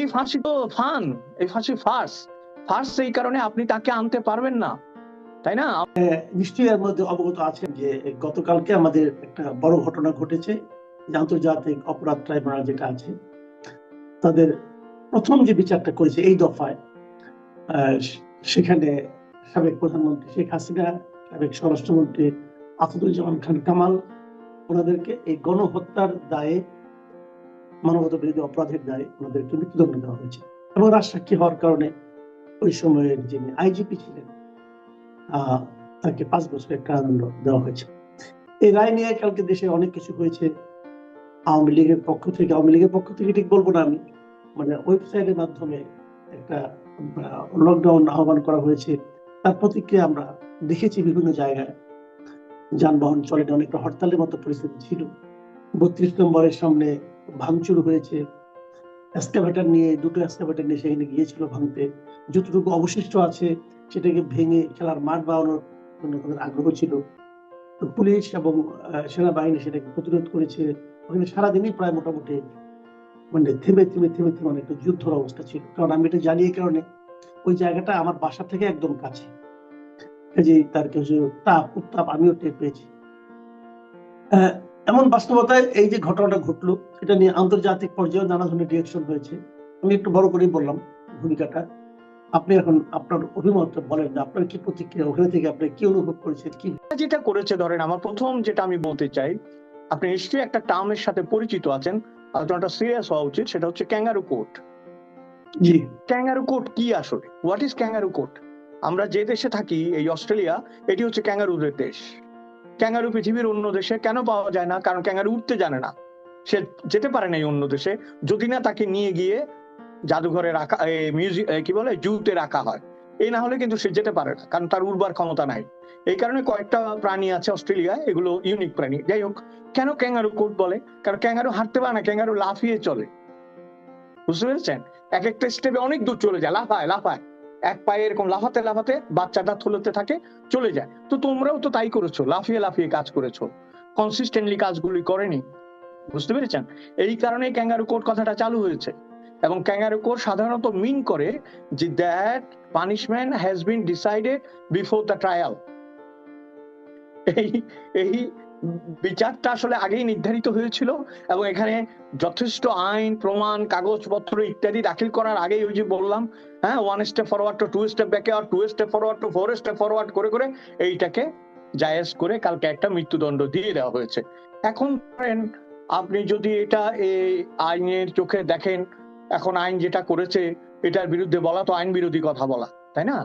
এই ফাঁসি তো ফান, এই ফাঁসি ফার্স। ফার্স সেই কারণে আপনি তাকে আনতে পারবেন না। তাই না? নিশ্চয়ই এর মধ্যে অবগত আছেন যে গতকালকে আমাদের একটা বড় ঘটনা ঘটেছে আন্তর্জাতিক অপরাধ ট্রাইব্যুনাল যেটা আছে, তাদের প্রথম যে বিচারটা করেছে এই দফায় সেখানে সাবেক প্রধানমন্ত্রী শেখ হাসিনা, সাবেক স্বরাষ্ট্রমন্ত্রী আসাদুজ্জামান খান কামাল, ওনাদেরকে এই গণহত্যার দায়ে মানবতা বিরোধী অপরাধের দায়ে ওনাদেরকে মৃত্যুদণ্ড দেওয়া হয়েছে। এবং রাজসাক্ষী হওয়ার কারণে ওই সময়ের যিনি আইজিপি ছিলেন তাকে পাঁচ বছরের কারাদণ্ড দেওয়া হয়েছে। এই রায় নিয়ে কালকে দেশে অনেক কিছু হয়েছে। আওয়ামী লীগের পক্ষ থেকে, আওয়ামী লীগের পক্ষ থেকে ঠিক বলব না আমি। মানে ওয়েবসাইটের মাধ্যমে একটা লকডাউন আহ্বান করা হয়েছে। তার প্রতিক্রিয়া আমরা দেখেছি বিভিন্ন জায়গায়। যানবাহন চলে অনেকটা হরতালের মতো পরিস্থিতি ছিল। বত্রিশ নম্বরের সামনে ভাঙচুর হয়েছে। এক্সকাভেটার নিয়ে, দুটো এক্সকাভেটার নিয়ে সেখানে গিয়েছিল ভাঙতে। যতটুকু অবশিষ্ট আছে, সেটাকে ভেঙে খেলার মাঠ বানানোর আগ্রহ ছিল। পুলিশ এবং সেনাবাহিনী সেটাকে প্রতিরোধ করেছে। ওখানে সারাদিনই প্রায় মোটামুটি মানে থেমে থেমে থেমে থেমে অনেকটা যুদ্ধর অবস্থা ছিল। কারণ আমি এটা জানি কারণে, ওই জায়গাটা আমার বাসা থেকে একদম কাছে। যে তার কিছু তাপ, উত্তাপ আমিও টের পেয়েছি। এমন বাস্তবতায় এই যে ঘটনাটা ঘটলো এটা নিয়ে আন্তর্জাতিক পর্যায়ে নানা ধরনের রিয়াকশন হয়েছে আমি একটু বড় করেই বললাম ভূমিকাটা। আপনি এখন আপনার অভিমতটা বলেন আপনার কি প্রতিক্রিয়া ওখানে থেকে আপনি কি অনুভব করেছেন কি যেটা করেছে ধরেন আমার প্রথম যেটা আমি বলতে চাই আপনি নিশ্চয়ই একটা টার্মের সাথে পরিচিত আছেন। আলোচনাটা সিরিয়াস হওয়া উচিত সেটা হচ্ছে ক্যাঙ্গারু কোর্ট জি। ক্যাঙ্গারু কোর্ট কি আসলে? হোয়াট ইজ ক্যাঙ্গারু কোর্ট আমরা যে দেশে থাকি এই অস্ট্রেলিয়া এটি হচ্ছে ক্যাঙ্গারুদের দেশ। ক্যাঙ্গারু পৃথিবীর অন্য দেশে কেন পাওয়া যায় না? কারণ ক্যাঙ্গারু উঠতে জানে না। সে যেতে পারে না অন্য দেশে। যদি না তাকে নিয়ে গিয়ে জাদুঘরে রাখা মিউজিক কি বলে? জুতে রাখা হয়। এই না হলে কিন্তু সে যেতে পারে না, কারণ তার উড়বার ক্ষমতা নাই। এই কারণে কয়েকটা প্রাণী আছে অস্ট্রেলিয়ায়, এগুলো ইউনিক প্রাণী। যাই হোক, কেন ক্যাঙ্গারু কোট বলে? কারণ ক্যাঙ্গারু হাঁটতে পারে না, ক্যাঙ্গারু লাফিয়ে চলে। বুঝতে পেরেছেন? এক একটা স্টেপে অনেক দূর চলে যায়, লাফায় লাফায়। এক পায়ে এরকম লাফাতে লাফাতে বাচ্চাটা থলতে থাকে, চলে যায়। তো তোমরাও তো তাই করেছ, লাফিয়ে লাফিয়ে কাজ করেছ। কনসিস্টেন্টলি কাজগুলি করেনি। বুঝতে পেরেছেন? এই কারণে ক্যাঙ্গারু কোর্ট কথাটা চালু হয়েছে। এবং ক্যাঙ্গারু কোর্ট সাধারণত মিন করে যে that punishment has been decided before the trial এই এই বিচারটা আসলে আগেই নির্ধারিত হয়েছিল এবং এখানে যথেষ্ট আইন, প্রমাণ, কাগজপত্র ইত্যাদি দাখিল করার আগেই ওই যে বললাম হ্যাঁ one step forward two two step ব্যাকে আর two step forward to four step forward করে করে এইটাকে জায়েজ করে কালকে একটা মৃত্যুদণ্ড দিয়ে দেওয়া হয়েছে। এখন ধরেন আপনি যদি এটা এই আইনের চোখে দেখেন, এখন আইন যেটা করেছে, এটার বিরুদ্ধে বলা তো আইন বিরোধী কথা বলা, তাই না?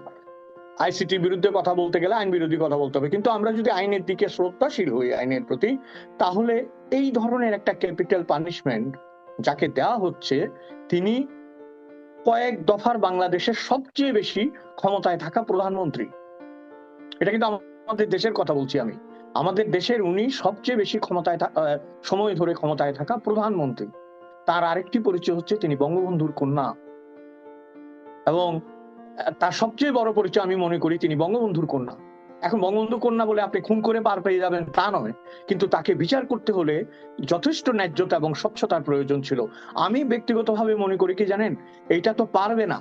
আইসিটির বিরুদ্ধে কথা বলতে গেলে আইন বিরোধী কথা বলতে হবে। কিন্তু আমরা যদি আইনের দিকে শ্রদ্ধাশীল হই আইনের প্রতি, তাহলে এই ধরনের একটা ক্যাপিটাল পানিশমেন্ট যাকে দেওয়া হচ্ছে, তিনি কয়েক দফার বাংলাদেশের সবচেয়ে বেশি ক্ষমতায় থাকা প্রধানমন্ত্রী। এটা কিন্তু আমাদের দেশের কথা বলছি আমি। আমাদের দেশের উনি সবচেয়ে বেশি ক্ষমতায় সময় ধরে ক্ষমতায় থাকা প্রধানমন্ত্রী। তার আরেকটি পরিচয় হচ্ছে তিনি বঙ্গবন্ধুর কন্যা। এবং তার সবচেয়ে বড় পরিচয় আমি মনে করি তিনি বঙ্গবন্ধুর কন্যা। এখন বঙ্গবন্ধু কন্যা বলে আপনি খুন করে পার পেয়ে যাবেন তা নয়, কিন্তু তাকে বিচার করতে হলে যথেষ্ট ন্যায্যতা এবং স্বচ্ছতার প্রয়োজন ছিল। আমি ব্যক্তিগতভাবে মনে করি কি জানেন, এইটা তো পারবে না।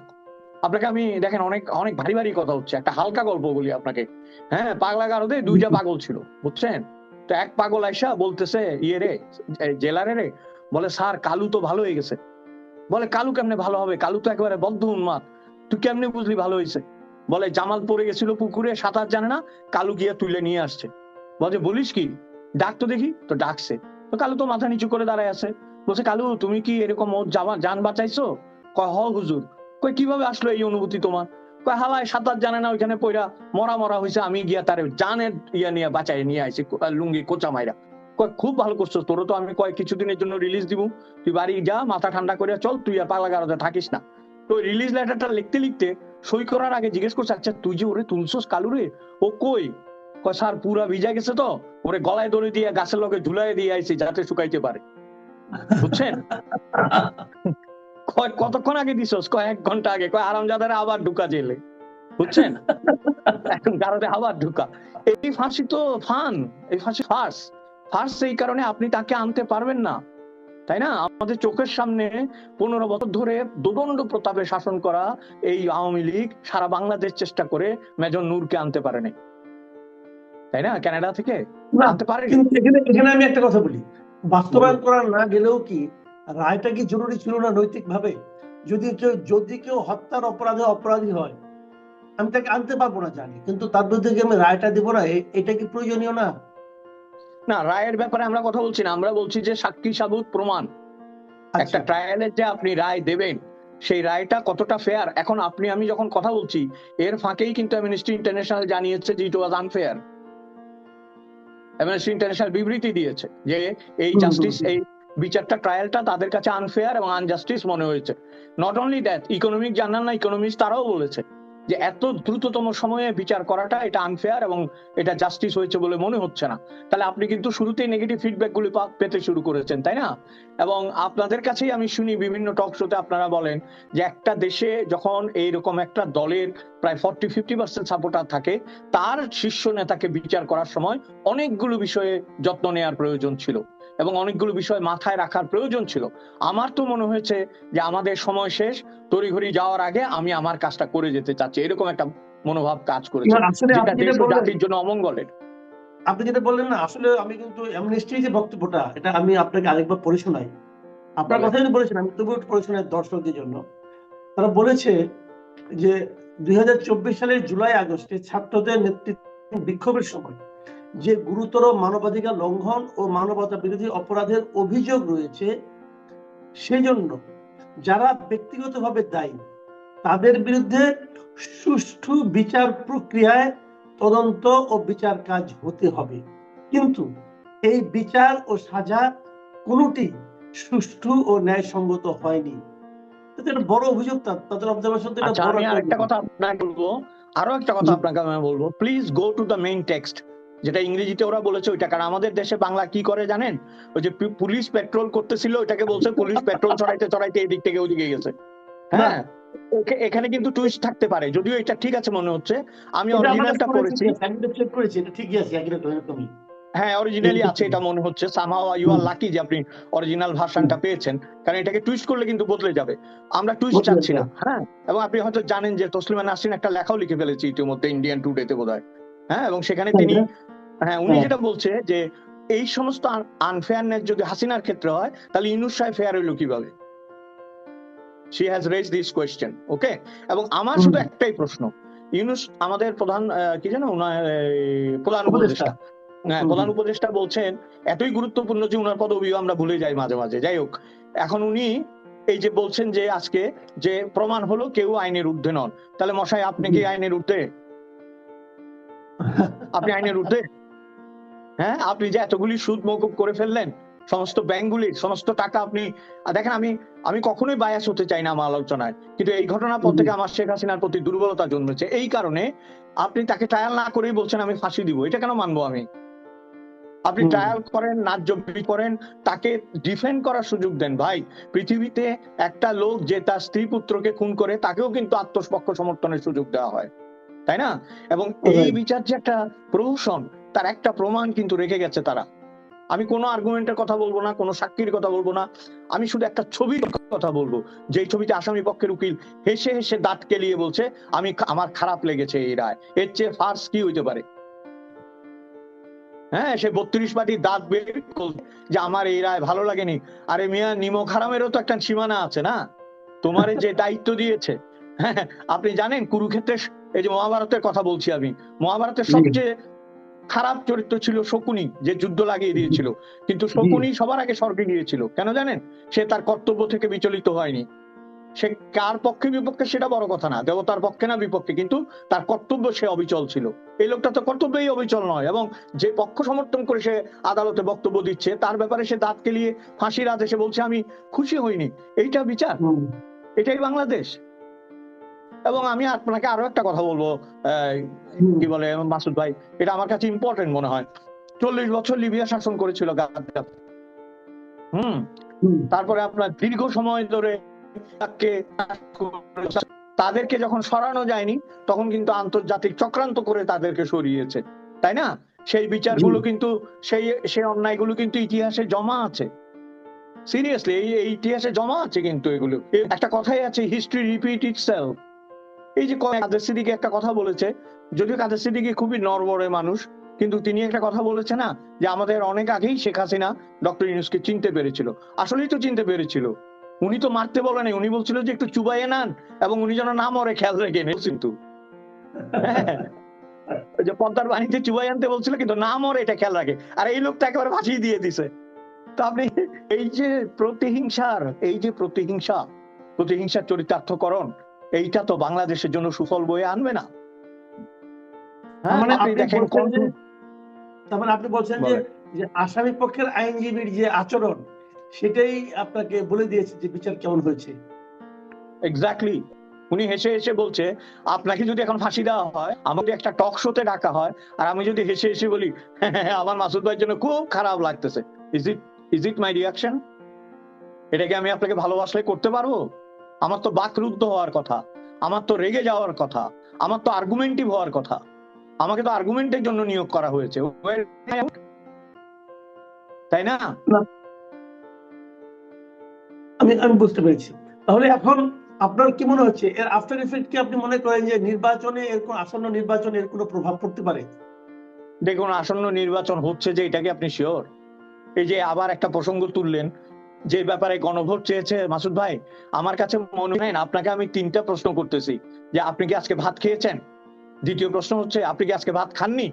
আপনাকে আমি, দেখেন অনেক অনেক ভারী ভারী কথা হচ্ছে, একটা হালকা গল্প বলি আপনাকে। হ্যাঁ পাগলা গারদে দুইটা পাগল ছিল, বুঝছেন? তো এক পাগল আইসা বলতেছে ইয়ে রে জেলারে রে? বলে, স্যার, কালু তো ভালো হয়ে গেছে। বলে, কালু কেমনে ভালো হবে? কালু তো একেবারে বদ্ধ উন্মাদ। তুই কেমনে বুঝলি ভালো হয়েছে? বলে, জামাল পড়ে গেছিল পুকুরে, সাঁতার জানে না, কালু গিয়ে তুলে নিয়ে আসছে। বলছে, বলিস কি? ডাক তো দেখি, তো ডাকছে। তো কালু তো মাথা নিচু করে দাঁড়ায় আছে। বলছে, কালু, তুমি কি এরকম ওর জান বাঁচাইছো? কয়, হ হুজুর। কই কীভাবে আসলো এই অনুভূতি তোমার? কয়, হালায় সাঁতার জানে না, ওইখানে পয়রা মরা মরা হয়েছে আমি গিয়া তার জানের ইয়া নিয়ে বাঁচাই নিয়ে আইছি লুঙ্গি কোচা মাইরা। কয়, খুব ভালো করছ তোর তো আমি কয়েক কিছুদিনের জন্য রিলিজ দিব। তুই বাড়ি যা, মাথা ঠান্ডা করে চল, তুই আর পাগলা গারদে থাকিস না। তো রিলিজ লেটারটা লিখতে লিখতে সই করার আগে জিজ্ঞেস করছে আচ্ছা তুই যে ওরে তুলছস কালু রে? ও কই? স্যার, পুরা ভিজা গেছে তো। ওরে গলায় দড়ি দিয়ে, গাছের লগে ঝুলাই দিয়ে আইছি যাতে শুকাইতে পারে। বুঝছেন? কতক্ষণ আগে দিছস? কয়, এক ঘণ্টা আগে। কয়, আরামজাদারে আবার ঢুকা জেলে। বুঝছেন? এখন গারদে আবার ঢুকা। এই ফাঁসি তো ফান, এই ফাঁসি ফার্স ফার্স এই কারণে আপনি তাকে আনতে পারবেন না। তাই না? আমাদের চোখের সামনে পনেরো বছর ধরে দোদণ্ড প্রতাপে শাসন করা এই আওয়ামী লীগ সারা বাংলাদেশ চেষ্টা করে মেজর নূরকে আনতে পারেনি। তাই না? কানাডা থেকে আনতে কিন্তু এখানে আমি একটা কথা বলি। বাস্তবায়ন করা না গেলেও কি রায়টা কি জরুরি ছিল না নৈতিক ভাবে যদি কেউ- যদি কেউ হত্যার অপরাধে অপরাধী হয় আমি তাকে আনতে পারব না জানি। কিন্তু তার বিরুদ্ধে আমি রায়টা দিব না? এটা কি প্রয়োজনীয় না? না রায়ের ব্যাপারে আমরা কথা বলছি না। আমরা বলছি যে সাক্ষী সাবুত প্রমাণ। একটা আচ্ছা ট্রায়ালের যে আপনি রায় দেবেন সেই রায়টা কতটা ফেয়ার এখন আপনি আমি যখন কথা বলছি এর ফাঁকেই কিন্তু অ্যামনেস্টি ইন্টারন্যাশনাল জানিয়েছে যে it was unfair Amnesty International বিবৃতি দিয়েছে যে এই জাস্টিস এই বিচারটা ট্রায়ালটা তাদের কাছে আনফেয়ার এবং আনজাস্টিস মনে হয়েছে। Not only that economic journal না ইকোনমিক্স তারাও বলেছে। যে এত দ্রুততম সময়ে বিচার করাটা এটা আনফেয়ার এবং এটা জাস্টিস হয়েছে বলে মনে হচ্ছে না। তাহলে আপনি কিন্তু শুরুতেই নেগেটিভ ফিডব্যাক গুলি পেতে শুরু করেছেন, তাই না? এবং আপনাদের কাছেই আমি শুনি বিভিন্ন টক শোতে আপনারা বলেন যে একটা দেশে যখন এইরকম একটা দলের প্রায় ফর্টি ফিফটি পার্সেন্ট সাপোর্টার থাকে, তার শীর্ষ নেতাকে বিচার করার সময় অনেকগুলো বিষয়ে যত্ন নেওয়ার প্রয়োজন ছিল। এবং অনেকগুলো বিষয় মাথায় রাখার প্রয়োজন ছিল। আমার তো মনে হয়েছে যে আমাদের সময় শেষ তড়িঘড়ি যাওয়ার আগে আমি আমার কাজটা করে যেতে চাচ্ছি। এরকম একটা মনোভাব কাজ করেছে। যেটা দেশ জাতির জন্য অমঙ্গলের। আপনি যেটা বললেন না আসলে আমি কিন্তু অ্যামনেস্টি যে বক্তব্যটা এটা আমি আপনাকে আরেকবার পড়ে শোনাই। আপনার কথা তো বলেছেন আমি তবুও পড়ে শোনাই দর্শকদের জন্য। তারা বলেছে যে দুই হাজার চব্বিশ সালের জুলাই আগস্টে ছাত্রদের নেতৃত্বে বিক্ষোভের সময় যে গুরুতর মানবাধিকার লঙ্ঘন ও মানবতা বিরোধী অপরাধের অভিযোগ রয়েছে সেজন্য যারা ব্যক্তিগতভাবে দায়ী তাদের বিরুদ্ধে সুষ্ঠু বিচার প্রক্রিয়ায় তদন্ত ও বিচার কাজ হতে হবে। কিন্তু এই বিচার ও সাজা কোনোটি সুষ্ঠু ও ন্যায়সঙ্গত হয়নি। একটা বড় অভিযোগ তাদের অবজারভেশন আচ্ছা আমি কথা আপনাকে বলব আরও একটা কথা আপনাকে আমি বলব। Please go to the main text যেটা ইংরেজিতে ওরা বলেছে ওইটা। কারণ আমাদের দেশে বাংলা কি করে জানেন? ওই যে পুলিশ পেট্রোল করতেছিল ওইটাকে বলছে পুলিশ পেট্রোল চড়াইতে চড়াইতে এদিক থেকে ওদিকে গেছে। হ্যাঁ। এখানে কিন্তু টুইস্ট থাকতে পারে। যদিও এটা ঠিক আছে মনে হচ্ছে। আমি অরিজিনালটা পড়েছি। চেক করেছি। এটা ঠিকই আছে রকম হ্যাঁ অরিজিনালি আছে এটা মনে হচ্ছে। সামহাও ইউ আর লাকি যে আপনি অরিজিনাল ভার্সনটা পেয়েছেন। কারণ এটাকে টুইস্ট করলে কিন্তু বদলে যাবে। আমরা টুইস্ট চাচ্ছি না। হ্যাঁ? এবং আপনি হয়তো জানেন যে তসলিমা নাসরিন একটা লেখাও লিখে ফেলেছি ইতিমধ্যে ইন্ডিয়ান টুডেতে বোধ হয়? হ্যাঁ এবং সেখানে তিনি হ্যাঁ উনি হ্যাঁ। যেটা বলছে যে এই সমস্ত আনফেয়ারনেস যদি হাসিনার ক্ষেত্রে হয় তাহলে ইনুস সাহেব ফেয়ার হইল কীভাবে? She has raise this question okay এবং আমার শুধু একটাই প্রশ্ন। ইউনুস আমাদের প্রধান কি জানো উনার প্রধান উপদেষ্টা। উপদেষ্টা। হ্যাঁ প্রধান উপদেষ্টা বলছেন এতই গুরুত্বপূর্ণ যে উনার পদবিও আমরা ভুলে যাই মাঝে মাঝে। যাই হোক এখন উনি এই যে বলছেন যে আজকে যে প্রমাণ হলো কেউ আইনের ঊর্ধ্বে নন। তাহলে মশাই আপনি কি আইনের ঊর্ধ্বে? আপনি আইনের ঊর্ধ্বে? হ্যাঁ? আপনি যে এতগুলি সুদ মকুব করে ফেললেন সমস্ত ব্যাংকগুলির সমস্ত টাকা আপনি দেখেন আমি আমি কখনোই বায়াস হতে চাই না আমার আলোচনায়। কিন্তু এই ঘটনার পর থেকে আমার শেখ হাসিনার প্রতি দুর্বলতা জন্মেছে। এই কারণে আপনি তাকে ট্রায়াল না করেই বলছেন আমি ফাঁসি দিব। এটা কেন মানবো আমি? আপনি ট্রায়াল করেন ন্যায্য করেন তাকে ডিফেন্ড করার সুযোগ দেন। ভাই পৃথিবীতে একটা লোক যে তার স্ত্রী পুত্রকে খুন করে তাকেও কিন্তু আত্মপক্ষ সমর্থনের সুযোগ দেওয়া হয়। তাই না? এবং এই বিচার যে একটা প্রহসন তার একটা প্রমাণ কিন্তু রেখে গেছে তারা। আমি কোনো আর্গুমেন্টের কথা বলব না কোনো সাক্ষীর কথা বলব না। আমি শুধু একটা ছবির কথা বলব। যেই ছবিতে আসামি পক্ষের উকিল হেসে হেসে দাঁত কেলিয়ে বলছে আমি আমার খারাপ লেগেছে এই রায়। এর চেয়ে ফার্স কি হইতে পারে? হ্যাঁ সে বত্রিশ পাটি দাঁত বের যে আমার এই রায় ভালো লাগেনি। আরে মিয়া নিমক হারামেরও তো একটা সীমানা আছে না? তোমার যে দায়িত্ব দিয়েছে। হ্যাঁ আপনি জানেন কুরুক্ষেত্রের এই যে মহাভারতের কথা বলছি আমি। মহাভারতের সবচেয়ে খারাপ চরিত্র ছিল শকুনি যে যুদ্ধ লাগিয়ে দিয়েছিল। কিন্তু শকুনি সবার আগে স্বর্গে গিয়েছিল। কেন জানেন? সে তার কর্তব্য থেকে বিচলিত হয়নি। সে কার পক্ষে বিপক্ষে সেটা বড় কথা না দেবতার পক্ষে না বিপক্ষে কিন্তু তার কর্তব্য সে অবিচল ছিল। এই লোকটা তো কর্তব্যই অবিচল নয় এবং যে পক্ষ সমর্থন করে সে আদালতে বক্তব্য দিচ্ছে তার ব্যাপারে সে দাঁত কেলিয়ে ফাঁসির আদেশে বলছে আমি খুশি হইনি। এইটা বিচার? এটাই বাংলাদেশ। এবং আমি আপনাকে আরও একটা কথা বলব আহ, কি বলে মাসুদ ভাই এটা আমার কাছে ইম্পর্টেন্ট মনে হয়। চল্লিশ বছর লিবিয়া শাসন করেছিল গাদ্দাফি হুম। তারপরে আপনার দীর্ঘ সময় ধরে তাকে তাদেরকে যখন সরানো যায়নি তখন কিন্তু আন্তর্জাতিক চক্রান্ত করে তাদেরকে সরিয়েছে। তাই না? সেই বিচারগুলো কিন্তু সেই সেই অন্যায়গুলো কিন্তু ইতিহাসে জমা আছে। সিরিয়াসলি এই এই ইতিহাসে জমা আছে কিন্তু এগুলো। একটা কথাই আছে হিস্ট্রি রিপিট ইটসেলফ এই যে কাদের সিদ্দিকি একটা কথা বলেছে যদিও কাদের সিদ্দিকি খুবই নরবরে মানুষ কিন্তু তিনি একটা কথা বলেছে না যে আমাদের অনেক আগেই শেখ হাসিনা ডক্টর ইউনুসকে চিনতে পেরেছিল। আসলেই তো চিনতে পেরেছিল। উনি তো মারতে বলেনি উনি বলছিল যে একটু চুবাইয়ে নেন এবং উনি যেন না মরে খেয়াল রেখে কিন্তু। যে পদ্মার বাণীতে চুবাই আনতে বলছিল কিন্তু না মরে এটা খেয়াল রাখে। আর এই লোকটা একেবারে ভাসিয়ে দিয়ে দিছে। তো আপনি এই যে প্রতিহিংসার এই যে প্রতিহিংসা প্রতিহিংসার চরিতার্থকরণ এইটা তো বাংলাদেশের জন্য সুফল বয়ে আনবে না। হ্যাঁ, মানে আপনি দেখেন মানে আপনি বলছেন যে যে আসামি পক্ষের আইনজীবীর যে আচরণ সেটাই আপনাকে বলে দিয়েছে যে বিচার কেমন হয়েছে। এক্স্যাক্টলি উনি হেসে হেসে বলছে আপনাকে যদি এখন ফাঁসি দেওয়া হয় আমাকে একটা টক শোতে ডাকা হয় আর আমি যদি হেসে হেসে বলি "হ্যাঁ, আমার মাসুদ ভাইয়ের জন্য খুব খারাপ লাগতেছে। Is it is it my reaction এটাকে আমি আপনাকে ভালোবাসলে করতে পারব? আমার তো বাকরুদ্ধ হওয়ার কথা আমার তো রেগে যাওয়ার কথা আমার তো আর্গুমেন্টিভ হওয়ার কথা। আমাকে তো আর্গুমেন্টের জন্য নিয়োগ করা হয়েছে। তাই না? আমি আমি বুঝতে পেরেছি। তাহলে এখন আপনার কি মনে হচ্ছে? এর আফটার ইফেক্ট কি আপনি মনে করেন যে নির্বাচনে এর কোন আসন্ন নির্বাচনে এর কোনো প্রভাব পড়তে পারে? দেখুন আসন্ন নির্বাচন হচ্ছে যে এটাকে আপনি শিওর এই যে আবার একটা প্রসঙ্গ তুললেন। যে ব্যাপারে গণভোট চেয়েছে মাসুদ ভাই আমার কাছে মনে হয় না, আপনাকে আমি তিনটা প্রশ্ন করতেছি। যে আপনি কি আজকে ভাত খেয়েছেন? দ্বিতীয় প্রশ্ন হচ্ছে আপনি কি আজকে ভাত খাননি?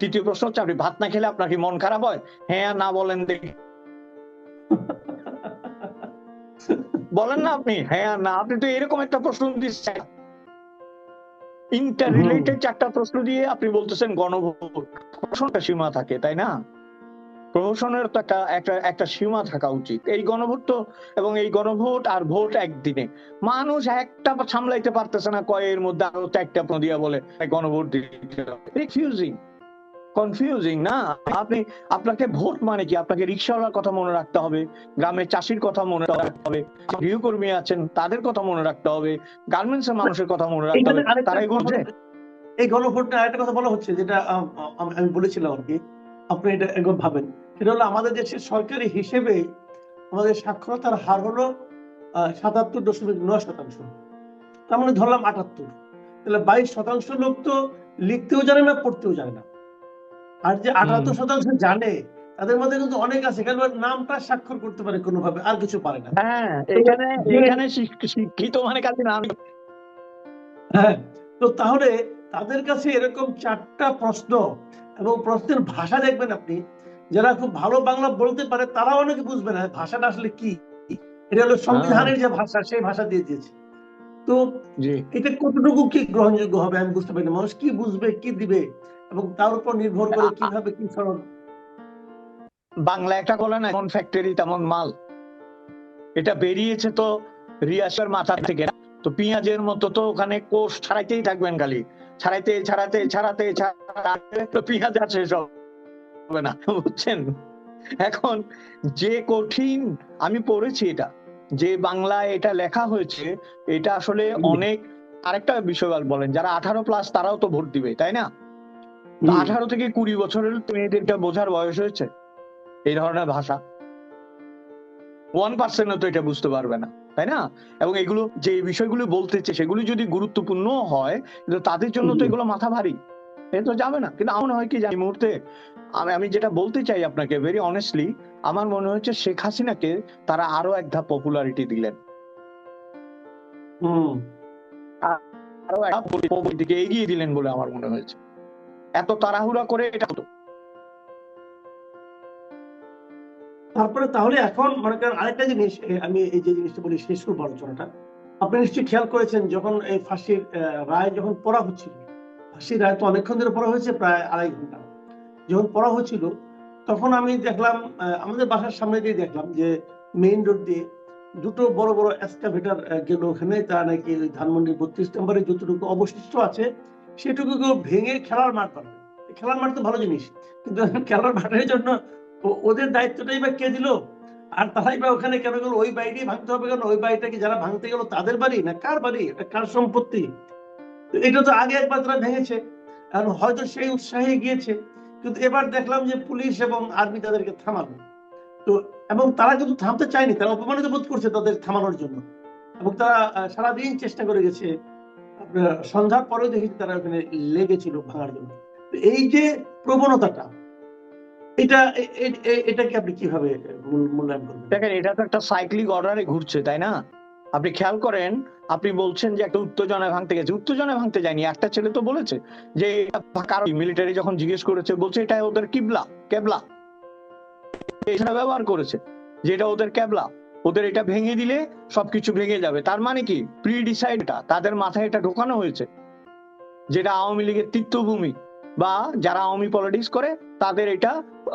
তৃতীয় প্রশ্ন হচ্ছে আপনি ভাত না খেলে আপনার কি মন খারাপ হয়? হ্যাঁ না বলেন দেখি। বলেন না আপনি হ্যাঁ না। আপনি তো এরকম একটা প্রশ্ন দিচ্ছেন। ইন্টার রিলেটেড চারটা প্রশ্ন দিয়ে আপনি বলতেছেন গণভোট। প্রশ্নটা সীমা থাকে তাই না? প্রহসনের তো একটা একটা একটা সীমা থাকা উচিত। এই গণভোট তো এবং এই গণভোট আর ভোট একদিনে। মানুষ একটা সামলাইতে পারতেছে না কয়ের মধ্যে আরও চারটা প্রশ্ন দিয়া বলে গণভোট দিতে রিফিউজিং কনফিউজিং না। আপনি আপনাকে ভোট মানে কি? আপনাকে রিক্সাওয়ালার কথা মনে রাখতে হবে গ্রামের চাষির কথা মনে রাখতে হবে গৃহকর্মী আছেন তাদের কথা মনে রাখতে হবে গার্মেন্টস এর মানুষের কথা মনে রাখতে হবে। তারাই বলছে এই গণভোটটা আরেকটা কথা বলা হচ্ছে যেটা আমি বলেছিলাম আর কি। আপনি এটা একবার ভাবেন। সেটা হলো আমাদের দেশের সরকারি হিসেবে আমাদের সাক্ষরতার হার হলো সাতাত্তর দশমিক নয় শতাংশ। তার মানে ধরলাম আটাত্তর। তাহলে বাইশ শতাংশ লোক তো লিখতেও জানে না পড়তেও জানে না। আর যে আটাত্তর শতাংশ জানে তাদের মধ্যে কিন্তু অনেক আছে। কেন নামটা স্বাক্ষর করতে পারে কোনোভাবে আর কিছু পারে না। হ্যাঁ এখানে এখানে শিক্ষিত মানে কাছে না আমি হ্যাঁ তো তাহলে তাদের কাছে এরকম চারটা প্রশ্ন এবং প্রশ্নের ভাষা দেখবেন আপনি যারা খুব ভালো বাংলা বলতে পারে তারা অনেকে বুঝবে না ভাষাটা আসলে কি। এটা হলো সংবিধানের যে ভাষা সেই ভাষা দিয়ে দিয়েছে। তো এটা কতটুকু কি গ্রহণযোগ্য হবে আমি বুঝতে পারি না মানুষ কি বুঝবে কি দিবে এবং তার উপর নির্ভর করে কীভাবে কি সরল বাংলা একটা বলে না এমন ফ্যাক্টরি তেমন মাল। এটা বেরিয়েছে তো রিয়াসের মাথা থেকে তো পেঁয়াজের মতো তো ওখানে কোষ ছাড়াইতেই থাকবেন খালি। ছাড়াইতে ছাড়াতে ছাড়াতে ছাড়াতে তো পেঁয়াজ আর শেষ হবে না বুঝছেন? এখন যে কঠিন আমি পড়েছি এটা যে বাংলায় এটা লেখা হয়েছে এটা আসলে অনেক আরেকটা বিষয় বলেন যারা আঠারো প্লাস তারাও তো ভোট দিবে তাই না? আঠারো থেকে কুড়ি বছরের মেয়েদেরটা বোঝার বয়স হয়েছে এই ধরনের ভাষা। ওয়ান পার্সেন্টও তো এটা বুঝতে পারবে না। তাই না? এবং এগুলো যে বিষয়গুলো বলতেছে সেগুলো যদি গুরুত্বপূর্ণ হয় কিন্তু তাদের জন্য তো এগুলো মাথা ভারী। এ তো যাবে না। কিন্তু আমার হয় কি এই মুহূর্তে আমি আমি যেটা বলতে চাই আপনাকে ভেরি অনেস্টলি আমার মনে হচ্ছে শেখ হাসিনাকে তারা আরও এক ধাপ পপুলারিটি দিলেন। হুম। আরও এক দিকে এগিয়ে দিলেন বলে আমার মনে হয়েছে। এত তাড়াহুড়া করে এটা তারপরে তাহলে এখন মনে করেন আরেকটা জিনিস আমি এই যে জিনিসটা বলি শেষ করব আলোচনাটা। আপনি নিশ্চয়ই খেয়াল করেছেন যখন এই ফাঁসির রায় যখন পড়া হচ্ছিল, ফাঁসির রায় তো অনেকক্ষণ ধরে পড়া হয়েছে, প্রায় আড়াই ঘণ্টা। যখন পড়া হচ্ছিল, তখন আমি দেখলাম আমাদের বাসার সামনে দিয়ে দেখলাম যে মেইন রোড দিয়ে দুটো বড় বড় এক্সকাভেটার গেল ওখানে। তা নাকি ওই ধানমন্ডি বত্রিশ নম্বরে যতটুকু অবশিষ্ট আছে সেটুকু ভেঙে খেলার মাঠ বানাবে। খেলার মাঠ তো ভালো জিনিস, কিন্তু খেলার মাঠের জন্য ওদের দায়িত্বটাই বা কে দিল? আর তারাই বা ওখানে কেন গেল? ওই বাড়িটাই ভাঙতে হবে কেন? ওই বাড়িটা কি যারা ভাঙতে গেল তাদের বাড়ি না কার বাড়ি? এটা কার সম্পত্তি? এটা তো আগে একবার তারা ভেঙেছে। আর হয়তো সেই উৎসাহে গিয়েছে। কিন্তু এবার দেখলাম যে পুলিশ এবং আর্মি তাদেরকে থামালো। তো, এবং তারা কিন্তু থামতে চায়নি। তারা অপমানিত বোধ করছে তাদের থামানোর জন্য। এবং তারা সারাদিন চেষ্টা করে গেছে। সন্ধ্যার পরেও দেখেছি তারা ওখানে লেগেছিল ভাঙার জন্য। এই যে প্রবণতাটা এটা এটাকে আপনি কীভাবে মূল্যায়ন করবেন? এটা তো একটা সাইক্লিক অর্ডারে ঘুরছে, তাই না? আপনি খেয়াল করেন, আপনি বলছেন যে একটা ভাঙতে গেছে। উত্তেজনায় ভাঙতে যায়নি, একটা ছেলে তো বলেছে যে মিলিটারি যখন জিজ্ঞেস করেছে, বলছে এটা ওদের কিবলা, কেবলা। ব্যবহার করেছে যে এটা ওদের কেবলা। ওদের এটা ভেঙে দিলে সবকিছু ভেঙে যাবে। তার মানে কি? প্রি ডিসাইডটা তাদের মাথায় এটা ঢোকানো হয়েছে। যেটা আওয়ামী লীগের তীর্থভূমি বা যারা আওয়ামী পলিটিক্স করে তাদের এটা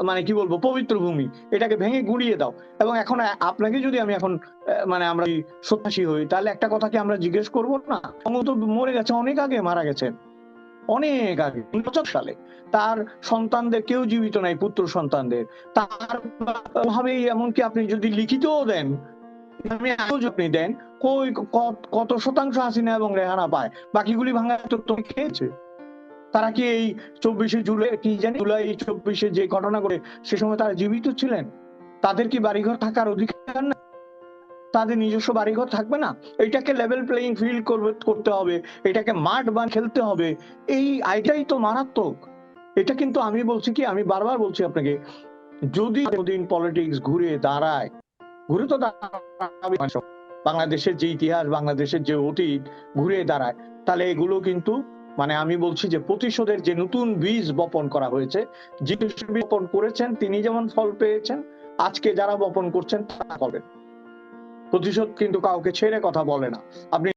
মানে কি বলব, পবিত্র ভূমি, এটাকে ভেঙে গুড়িয়ে দাও। এবং এখন আপনাকে যদি আমি এখন মানে আমরা সত্যাসী হই, তাহলে একটা কথা কি আমরা জিজ্ঞেস করব না? তো মরে গেছে, অনেক আগে মারা গেছেন অনেক আগে পঁচাত্তর সালে। তার সন্তানদের কেউ জীবিত নাই, পুত্র সন্তানদের। তার ভাবেই এমনকি আপনি যদি লিখিতও দেন, আমি আপনি দেন, কই কত শতাংশ হাসিনা এবং রেহানা পায়? বাকিগুলি ভাঙা তো খেয়েছে। তারা কি এই চব্বিশে জুলাই, কি জানি জুলাই চব্বিশে যে ঘটনা করে সে সময় তারা জীবিত ছিলেন? তাদের কি বাড়িঘর থাকার অধিকার না? তাদের নিজস্ব বাড়িঘর থাকবে না? এটাকে লেভেল প্লেইং ফিল্ড করবে, করতে হবে। এটাকে মাঠ বান খেলতে হবে। এই আইটাই তো মারাত্মক। এটা কিন্তু আমি বলছি কি, আমি বারবার বলছি আপনাকে, যদি দিন পলিটিক্স ঘুরে দাঁড়ায়, ঘুরে তো বাংলাদেশের যে ইতিহাস, বাংলাদেশের যে অতীত, ঘুরে দাঁড়ায়, তাহলে এগুলো কিন্তু মানে আমি বলছি যে প্রতিশোধের যে নতুন বীজ বপন করা হয়েছে, যে বপন করেছেন, তিনি যেমন ফল পেয়েছেন, আজকে যারা বপন করছেন, তারা পাবেন প্রতিশোধ কিন্তু কাউকে ছেড়ে কথা বলে না। আপনি